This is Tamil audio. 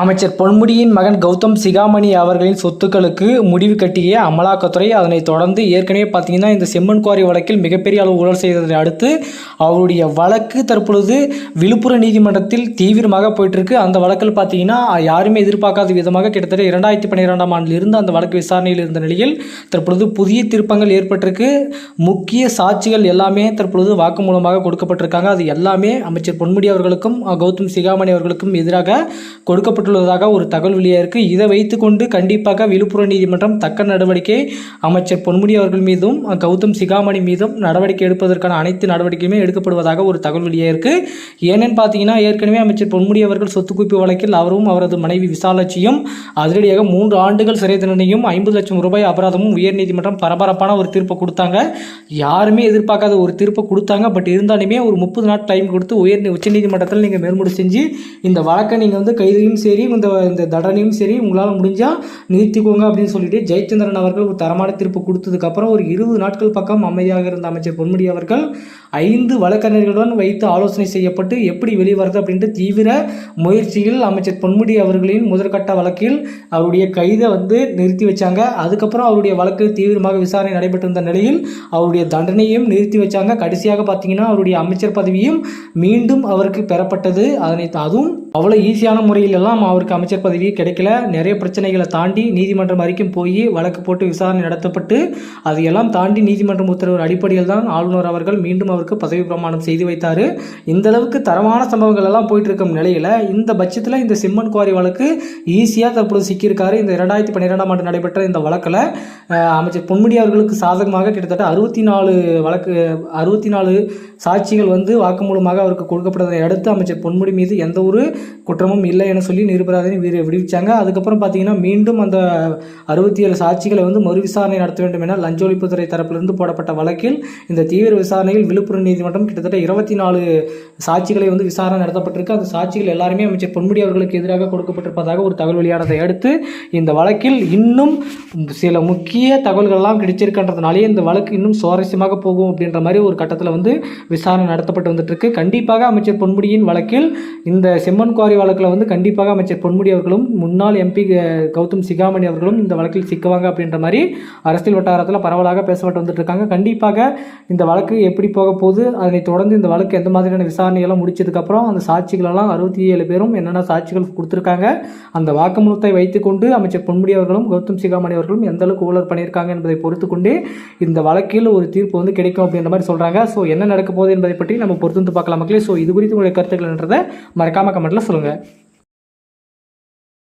அமைச்சர் பொன்முடியின் மகன் கௌதம் சிகாமணி அவர்களின் சொத்துக்களுக்கு முடிவு கட்டிய அமலாக்கத்துறை அதனைத் தொடர்ந்து ஏற்கனவே பார்த்தீங்கன்னா இந்த செம்மண் குவாரி வழக்கில் மிகப்பெரிய அளவு ஊழல் செய்ததை அடுத்து அவருடைய வழக்கு தற்பொழுது விழுப்புரம் நீதிமன்றத்தில் தீவிரமாக போயிட்டுருக்கு. அந்த வழக்கில் பார்த்தீங்கன்னா யாருமே எதிர்பார்க்காத விதமாக கிட்டத்தட்ட இரண்டாயிரத்தி பன்னிரெண்டாம் ஆண்டிலிருந்து அந்த வழக்கு விசாரணையில் இருந்த நிலையில் தற்பொழுது புதிய திருப்பங்கள் ஏற்பட்டிருக்கு. முக்கிய சாட்சிகள் எல்லாமே தற்பொழுது வாக்குமூலமாக கொடுக்கப்பட்டிருக்காங்க. அது எல்லாமே அமைச்சர் பொன்முடி அவர்களுக்கும் கௌதம் சிகாமணி அவர்களுக்கும் எதிராக கொடுக்கப்பட்டுள்ளதாக ஒரு தகவல் வெளியாயிருக்கு. இதை வைத்துக்கொண்டு கண்டிப்பாக விழுப்புரம் நீதிமன்றம் தக்க நடவடிக்கை அமைச்சர் பொன்முடி அவர்கள் மீதும் கௌதம் சிகாமணி மீதும் நடவடிக்கை எடுப்பதற்கான அனைத்து நடவடிக்கையுமே எடுக்கப்படுவதாக ஒரு தகவல் வெளியாயிருக்கு. இருக்கு ஏனென்னு பார்த்தீங்கன்னா ஏற்கனவே அமைச்சர் பொன்முடி அவர்கள் சொத்து குவிப்பு வழக்கில் அவரும் அவரது மனைவி விசாலாட்சியும் அதிரடியாக மூன்று ஆண்டுகள் சிறை தண்டனையும் ஐம்பது லட்சம் ரூபாய் அபராதமும் உயர்நீதிமன்றம் பரபரப்பான ஒரு தீர்ப்பை கொடுத்தாங்க. யாருமே எதிர்பார்க்காத ஒரு தீர்ப்பை கொடுத்தாங்க. பட் இருந்தாலுமே ஒரு முப்பது நாள் டைம் கொடுத்து உயர் உச்சநீதிமன்றத்தில் நீங்கள் மேல்முறை செஞ்சு இந்த வழக்கை நீங்கள் வந்து கைதையும் சரி இந்த இந்த தண்டனையும் சரி உங்களால் முடிஞ்சால் நிறுத்திக்கோங்க அப்படின்னு சொல்லிட்டு ஜெயச்சந்திரன் அவர்கள் ஒரு தரமான தீர்ப்பு கொடுத்ததுக்கப்புறம் ஒரு இருபது நாட்கள் பக்கம் அமைதியாக இருந்த அமைச்சர் பொன்முடி அவர்கள் ஐந்து வழக்கறிஞர்களுடன் வைத்து ஆலோசனை செய்யப்பட்டு எப்படி வெளிவரது அப்படின்ட்டு தீவிர முயற்சியில் அமைச்சர் பொன்முடி அவர்களின் முதற்கட்ட வழக்கில் அவருடைய கைதை வந்து நிறுத்தி வச்சாங்க. அதுக்கப்புறம் அவருடைய வழக்கு தீவிரமாக விசாரணை நடைபெற்றிருந்த நிலையில் அவருடைய தண்டனையும் நிறுத்தி வச்சாங்க. கடைசியாக பார்த்தீங்கன்னா அவருடைய அமைச்சர் பதவியும் மீண்டும் அவருக்கு பெறப்பட்டது. அதனை அதுவும் அவ்வளோ ஈஸியான முறையிலெல்லாம் எல்லாம் அவருக்கு அமைச்சர் பதவி கிடைக்கல. நிறைய பிரச்சனைகளை தாண்டி நீதிமன்றம் வரைக்கும் போய் வழக்கு போட்டு விசாரணை நடத்தப்பட்டு அதையெல்லாம் தாண்டி நீதிமன்றம் உத்தரவு அடிப்படையில் தான் ஆளுநர் அவர்கள் மீண்டும் அவருக்கு பதவி பிரமாணம் செய்து வைத்தார். இந்த அளவுக்கு தரமான சம்பவங்கள் எல்லாம் போயிட்டு இருக்கும் நிலையில் இந்த பட்சத்தில் இந்த சிம்மன் குவாரி வழக்கு ஈஸியாக தற்போது சிக்கியிருக்காரு. இந்த ரெண்டாயிரத்தி பன்னிரெண்டாம் ஆண்டு நடைபெற்ற இந்த வழக்கில் அமைச்சர் பொன்முடி அவர்களுக்கு சாதகமாக கிட்டத்தட்ட அறுபத்தி நாலு வழக்கு அறுபத்தி நாலு சாட்சிகள் வந்து வாக்குமூலமாக அவருக்கு கொடுக்கப்பட்டதை அடுத்து அமைச்சர் பொன்முடி மீது எந்த ஒரு குற்றமும் இல்லை என சொல்லி நிருபராதனை விடு விடுவிச்சாங்க. அதுக்கப்புறம் பார்த்தீங்கன்னா மீண்டும் அந்த அறுபத்தி ஏழு சாட்சிகளை வந்து மறு விசாரணை நடத்த வேண்டும் என லஞ்ச ஒழிப்புத்துறை தரப்பிலிருந்து போடப்பட்ட வழக்கில் இந்த தீவிர விசாரணையில் விழுப்புரம் நீதிமன்றம் கிட்டத்தட்ட இருபத்தி நாலு சாட்சிகளை வந்து விசாரணை நடத்தப்பட்டிருக்கு. அந்த சாட்சிகள் எல்லாருமே அமைச்சர் பொன்முடி அவர்களுக்கு எதிராக கொடுக்கப்பட்டிருப்பதாக ஒரு தகவல் வெளியானதை அடுத்து இந்த வழக்கில் இன்னும் சில முக்கிய தகவல்கள்லாம் கிடைச்சிருக்கின்றதுனாலே இந்த வழக்கு இன்னும் சுவாரஸ்யமாக போகும் அப்படின்ற மாதிரி ஒரு கட்டத்தில் வந்து விசாரணை நடத்தப்பட்டு வந்துட்டு இருக்கு கண்டிப்பாக அமைச்சர் பொன்முடியின் வழக்கில் இந்த செம்மன் குவாரி வழக்கில் வந்து கண்டிப்பாக அமைச்சர் பொன்முடி அவர்களும் முன்னாள் எம்பி கௌதம் சிகாமணி அவர்களும் இந்த வழக்கில் சிக்குவாங்க அப்படின்ற மாதிரி அரசியல் வட்டாரத்தில் பரவலாக பேசப்பட்டு வந்துட்டு இருக்காங்க. கண்டிப்பாக இந்த வழக்கு எப்படி போக போகுது அதனைத் தொடர்ந்து இந்த வழக்கு எந்த மாதிரியான விசாரணையெல்லாம் முடிச்சதுக்கப்புறம் அந்த சாட்சிகளெல்லாம் அறுபத்தி ஏழு பேரும் என்னென்ன சாட்சிகள் கொடுத்துருக்காங்க அந்த வாக்குமூலத்தை வைத்துக்கொண்டு அமைச்சர் பொன்முடி அவர்களும் கௌதம் சிகாமணி அவர்களும் எந்த அளவுக்கு ஊழல் பண்ணியிருக்காங்க என்பதை பொறுத்து கொண்டு இந்த வழக்கில் ஒரு தீர்ப்பு வந்து கிடைக்கும் அப்படின்ற மாதிரி சொல்கிறாங்க ஸோ என்ன நடக்க போகுது என்பதை பற்றி நம்ம பொறுத்து வந்து பார்க்கலாம் மக்களே. ஸோ இது குறித்து உங்களுடைய கருத்துக்கள்ன்றதை மறக்காமல் கமெண்ட்டில் சொல்லுங்கள்